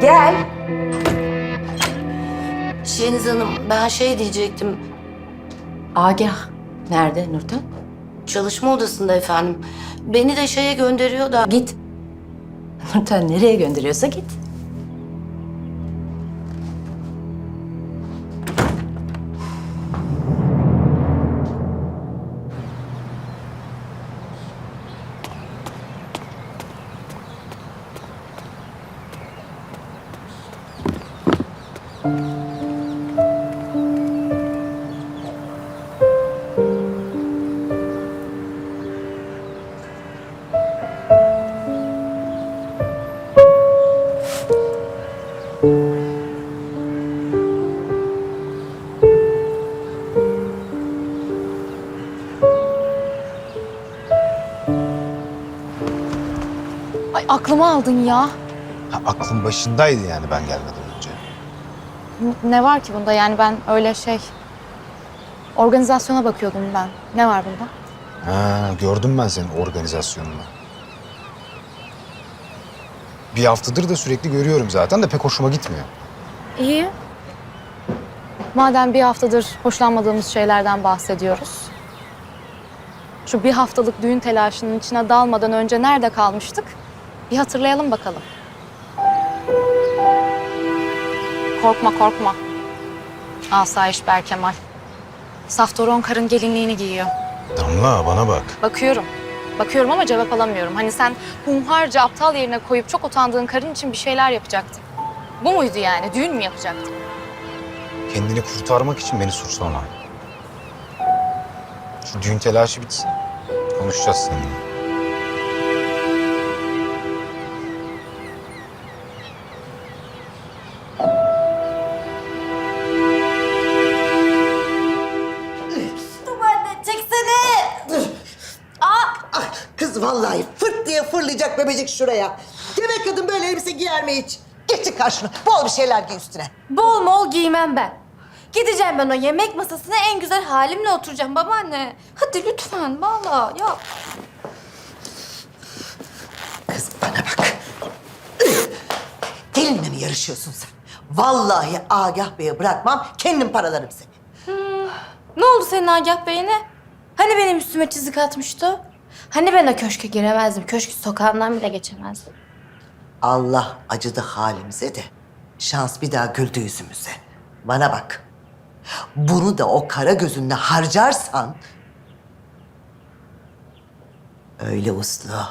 Gel. Şeniz Hanım ben şey diyecektim. Agah. Nerede Nurten? Çalışma odasında efendim. Beni de şeye gönderiyor da. Git. Nurten nereye gönderiyorsa git. Ay aklımı aldın ya. Ha, aklım başındaydı yani ben gelmeden önce. N- Ne var ki bunda yani ben öyle şey... Organizasyona bakıyordum ben. Ne var bunda? Ha, gördüm ben senin organizasyonunu. Bir haftadır da sürekli görüyorum zaten de pek hoşuma gitmiyor. İyi. Madem bir haftadır hoşlanmadığımız şeylerden bahsediyoruz. Şu bir haftalık düğün telaşının içine dalmadan önce nerede kalmıştık? Bir hatırlayalım bakalım. Korkma korkma. Asayiş Berkemal. Saftoron karın gelinliğini giyiyor. Damla bana bak. Bakıyorum. Bakıyorum ama cevap alamıyorum. Hani sen humharca aptal yerine koyup çok utandığın karın için bir şeyler yapacaktın. Bu muydu yani? Düğün mü yapacaktın? Kendini kurtarmak için beni suçlama. Şu düğün telaşı bitsin. Konuşacağız seninle. Vallahi fırt diye fırlayacak bebecik şuraya. Demek kadın böyle elbise giyer mi hiç? Geçin karşına. Bol bir şeyler giy üstüne. Bol mol giymem ben. Gideceğim ben o yemek masasına en güzel halimle oturacağım babaanne. Hadi lütfen valla ya. Kız bana bak. Gelinle mi yarışıyorsun sen? Vallahi Agah Bey'e bırakmam. Kendim paralarım seni. Ne oldu senin Agah Bey'ine? Hani benim üstüme çizik atmıştı? Hani ben o köşke giremezdim. Köşk sokağından bile geçemezdim. Allah acıdı halimize de. Şans bir daha güldü yüzümüze. Bana bak. Bunu da o kara gözünle harcarsan... Öyle uslu,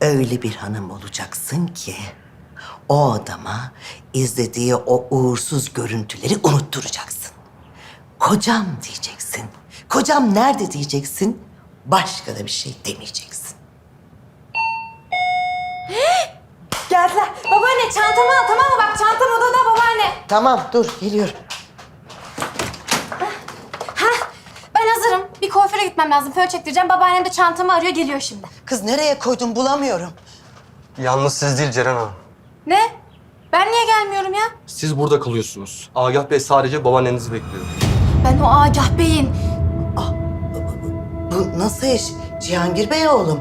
öyle bir hanım olacaksın ki... ...o adama izlediği o uğursuz görüntüleri unutturacaksın. Kocam diyeceksin. Kocam nerede diyeceksin. Başka da bir şey demeyeceksin. Geldiler. Babaanne çantamı al tamam mı? Bak çantam odada babaanne. Tamam dur geliyorum. Ben hazırım. Bir kuaföre gitmem lazım. Fön çektireceğim. Babaannem de çantamı arıyor geliyor şimdi. Kız nereye koydun bulamıyorum. Yalnız siz değil Ceren Hanım. Ne? Ben niye gelmiyorum ya? Siz burada kalıyorsunuz. Agah Bey sadece babaannenizi bekliyor. Ben o Agah Bey'in Bu nasıl iş? Cihangir Bey oğlum.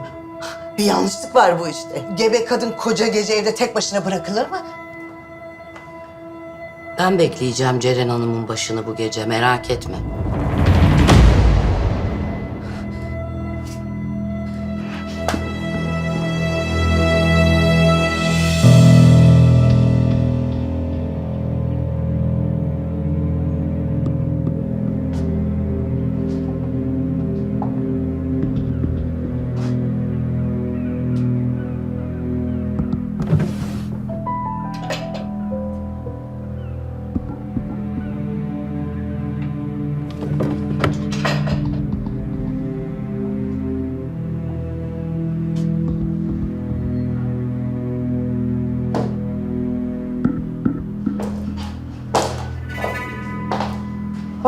Bir yanlışlık var bu işte. Gebe kadın koca gece evde tek başına bırakılır mı? Ben bekleyeceğim Ceren Hanım'ın başını bu gece merak etme.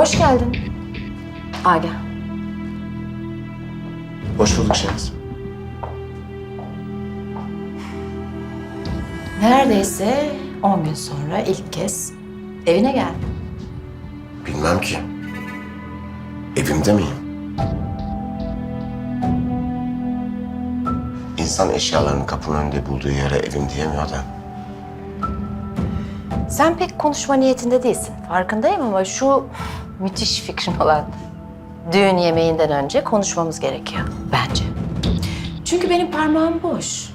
Hoş geldin. Agah. Hoş bulduk Şeniz. Neredeyse 10 gün sonra ilk kez evine geldim. Bilmem ki. Evimde miyim? insan eşyalarını kapının önünde bulduğu yere evim diyemiyor da. Sen pek konuşma niyetinde değilsin. Farkındayım ama şu müthiş fikrin olan düğün yemeğinden önce konuşmamız gerekiyor bence. Çünkü benim parmağım boş.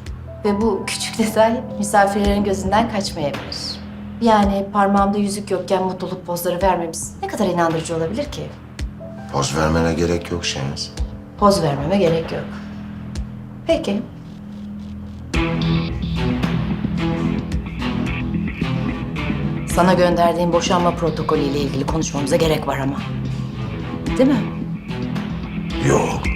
Ve bu küçük detay misafirlerin gözünden kaçmayabilir. Yani parmağımda yüzük yokken mutluluk pozları vermemiz ne kadar inandırıcı olabilir ki? Poz vermene gerek yok Şeniz. Poz vermeme gerek yok. Peki. Sana gönderdiğim boşanma protokolü ile ilgili konuşmamıza gerek var ama. Değil mi? Yok.